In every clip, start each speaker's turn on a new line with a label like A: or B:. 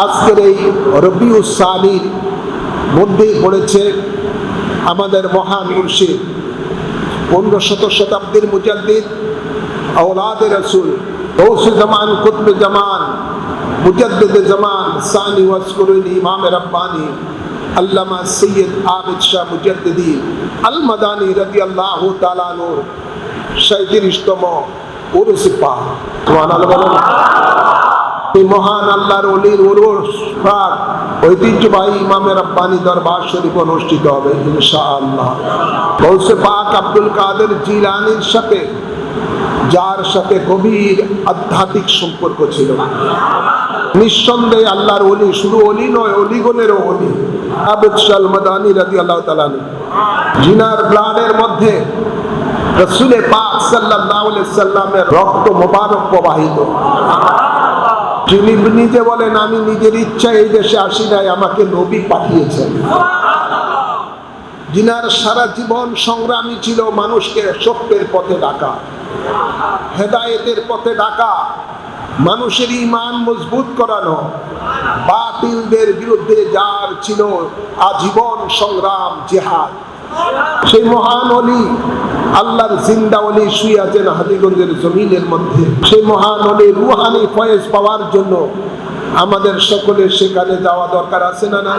A: আজকের এই রবি উসানির মধ্যেই পড়েছে আমাদের মহান মুর্শিদ পনেরো শত শতাব্দীর মুজাদ্দিদ ঔলাদে রসুল গৌসে জামান কুতবে জামান মুজদ্দ জামান সানি ওয়াসকুরুল ইমাম রব্বানি আল্লামা সৈয়দ আবিদ শাহ মুজদ্দিদি আল মাদানি রদি আল্লাহ তালানুর সাঁত্রিশতম ওরসিপা তোমার বলেন এই মহান আল্লাহর অলির উরুস পাক, ঐতিহ্যবাহী ইমামের রব্বানি দরবার শরীফ অনুষ্ঠিত হবে, ইনশাআল্লাহ। গৌসে পাক আব্দুল কাদের জিলানির সাথে, যার সাথে গভীর আধ্যাত্মিক সম্পর্ক ছিল। নিঃসন্দেহে আল্লাহর অলি শুধু অলি নয়, অলিগণেরও অলি। আবেদ শাল মাদানি রাজি আল্লাহ তালানি জিনার ব্লাডের মধ্যে রসুলে পাক সাল্লাহ সাল্লামের রক্ত মোবারক প্রবাহিত। যিনি নিজে বলেন, আমি নিজের ইচ্ছা এই দেশে আসি নাই, আমাকে নবী পাঠিয়েছেন। জিনার সারা জীবন সংগ্রামী ছিল মানুষকে সত্যের পথে ডাকা, হেদায়েতের পথে ডাকা, মানুষের ইমান মজবুত করানো, বাতিলদের বিরুদ্ধে যার ছিল আজীবন সংগ্রাম, জেহাদ। সেই মহান অলি আল্লাহর জিন্দা অলি শুয়ে আছেন হাজিগঞ্জের জমিনের মধ্যে। সেই মহান অলি রুহানি ফয়েজ পাওয়ার জন্য আমাদের সকলের সেখানে যাওয়া দরকার আছে না না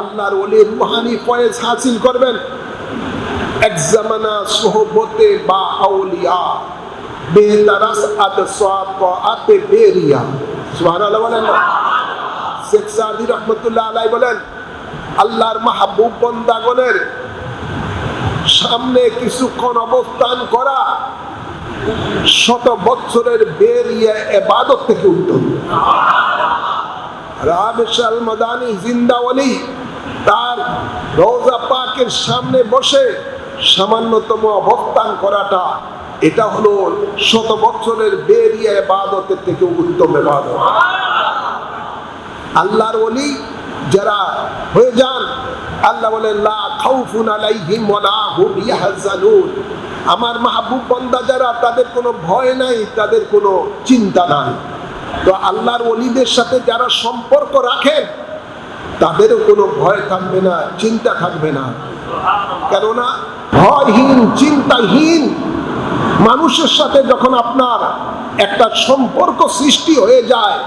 A: আল্লাহর অলি রুহানি ফয়েজ হাসিল করবেন। এক জামানা সোহবতে বা আউলিয়া, বেহতারাস আদ সাদ ক আতে বেরিয়া। সুবহানাল্লাহ বলেন না? শেখ সাদি রহমতুল্লাহ আলাই বলেন, আল্লাহর মাহবুব বন্দাগণের সামনে কিছুক্ষণ অবস্থান করা শত বৎসরের বেরিয়া এবাদত থেকে সামান্যতম অবস্থান করাটা, এটা হলো শত বছরের বেরিয়ে থেকে উত্তম আল্লাহর ওলি যারা হয়ে যান, আল্লাহ আমার মাহবুব বন্দা যারা, তাদের কোনো ভয় নাই, তাদের কোনো চিন্তা নাই। তো আল্লাহর ওলিদের সাথে যারা সম্পর্ক রাখেন, তাদেরও কোনো ভয় থাকবে না, চিন্তা থাকবে না। কেননা, ভয়হীন, চিন্তাহীন মানুষের সাথে যখন আপনার একটা সম্পর্ক সৃষ্টি হয়ে যায়,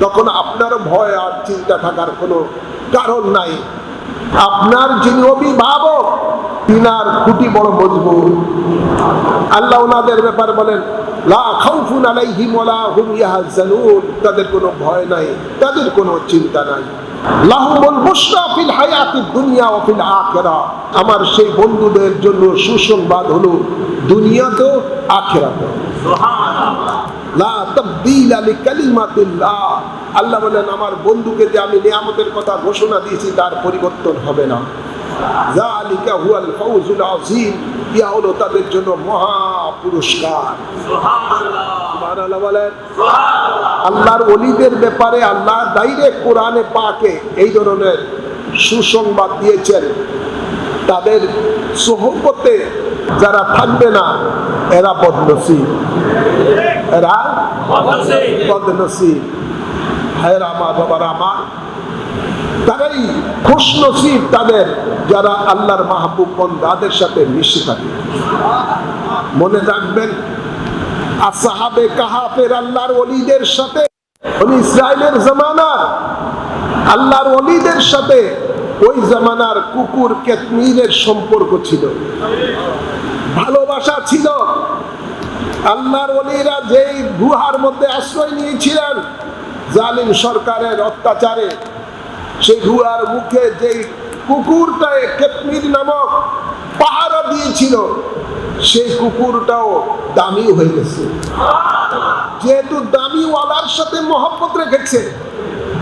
A: তখন আপনার ভয় আর চিন্তা থাকার কোনো কারণ নাই। আপনার যিনি অভিভাবক, তিনার খুঁটি বড় মজবুত। আল্লাহ ওনাদের ব্যাপার বলেন তাদের কোনো ভয় নাই, তাদের কোনো চিন্তা নাই। আমার সেই বন্ধুদের জন্য সুসংবাদ হলো, দুনিয়াতেও আখিরাতেও লা তাবদীল লিকালিমাতিল্লাহ। আল্লাহ বলেন, আমার বন্ধুকে যে আমি নিয়ামতের কথা ঘোষণা দিয়েছি, তার পরিবর্তন হবে না। জালিকা হুয়াল ফাউজুল আযীম, ইয়া তাদের জন্য মহা বলেন, আল্লাহর ওলিদের ব্যাপারে কোরআনে এই ধরনের সুসংবাদ দিয়েছেন। তাদের সোহবতে যারা থাকবে না, এরা বদনসিব। এরা বদনসিব। তারাই খুশ নসিব তাদের, যারা আল্লাহর মাহবুব সাথে মিশে থাকে। মনে রাখবেন, আসাহাবে কাহাফের আল্লাহর অলিদের সাথে ইসরায়েলের জামানার, আল্লাহর অলিদের সাথে ওই জামানার কুকুর কেতমিরের সম্পর্ক ছিল। ভালোবাসা ছিল। আল্লাহর অলিরা যেই গুহার মধ্যে আশ্রয় নিয়েছিলেন জালিম সরকারের অত্যাচারে সেই গুহার মুখে যেই কুকুরটায় কেতমির নামক পাহারা দিয়েছিল, সেই কুকুরটাও দামি হয়ে গেছে। যেহেতু দামিওয়ালার সাথে মহব্বত রেখেছে,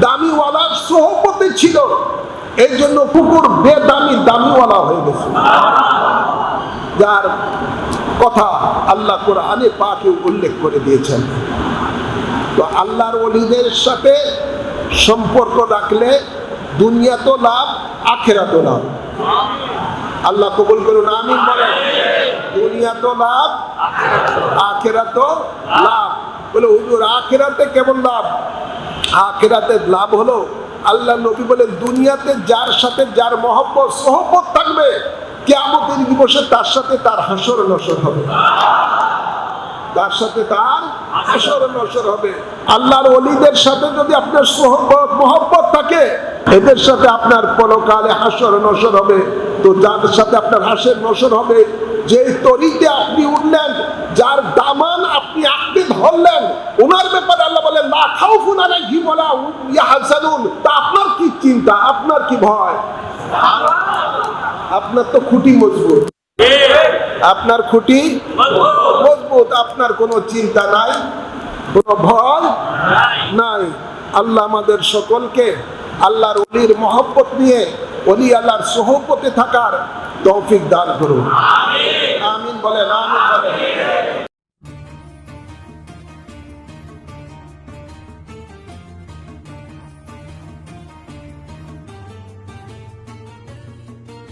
A: দামিওয়ালার সোহবতে ছিল, এই জন্য কুকুর বেদামি দামিওয়ালা হয়ে গেছে। যার কথা আল্লাহ কোরআনে পাকে উল্লেখ করে দিয়েছেন। তো আল্লাহর অলিদের সাথে সম্পর্ক রাখলে দুনিয়া তো লাভ আখেরা তো লাভ। আল্লাহ কবুল করুন আমি বলেন। দুনিয়া তো লাভ আখেরা তো লাভ। বলে, হুজুর, আখেরাতে কেমন লাভ? আখেরাতে লাভ হলো আল্লাহ নবী বলেন, দুনিয়াতে যার সাথে যার মহব্বত সহবত থাকবে কেমতের দিবসে তার সাথে তার হাসর নসর হবে। তার সাথে তার হাসর নসর হবে। আল্লাহর অলিদের সাথে যদি আপনার সোহবত মহব্বত থাকে এদের সাথে আপনার পরকালে হাসর নসর হবে। তো যাদের সাথে আপনার হাসের নসর হবে যে তরিতে আপনি উঠলেন যার দামান আপনি আপনি ধরলেন ওনার ব্যাপারে আল্লাহ বলেন না খাউফুন আলাইহিম ওয়ালা হুম ইয়াহজানুন। তা আপনার কি চিন্তা? আপনার কি ভয়? আপনার তো খুঁটি মজবুত। আপনার খুঁটি মজবুত আপনার কোনো চিন্তা নাই, কোনো ভয় নাই। আল্লাহ আমাদের সকলকে আল্লাহর অলির মহব্বত নিয়ে অলি আল্লাহর সহপতে থাকার তৌফিক দান করুন। আমিন বলেন আমিন বলেন।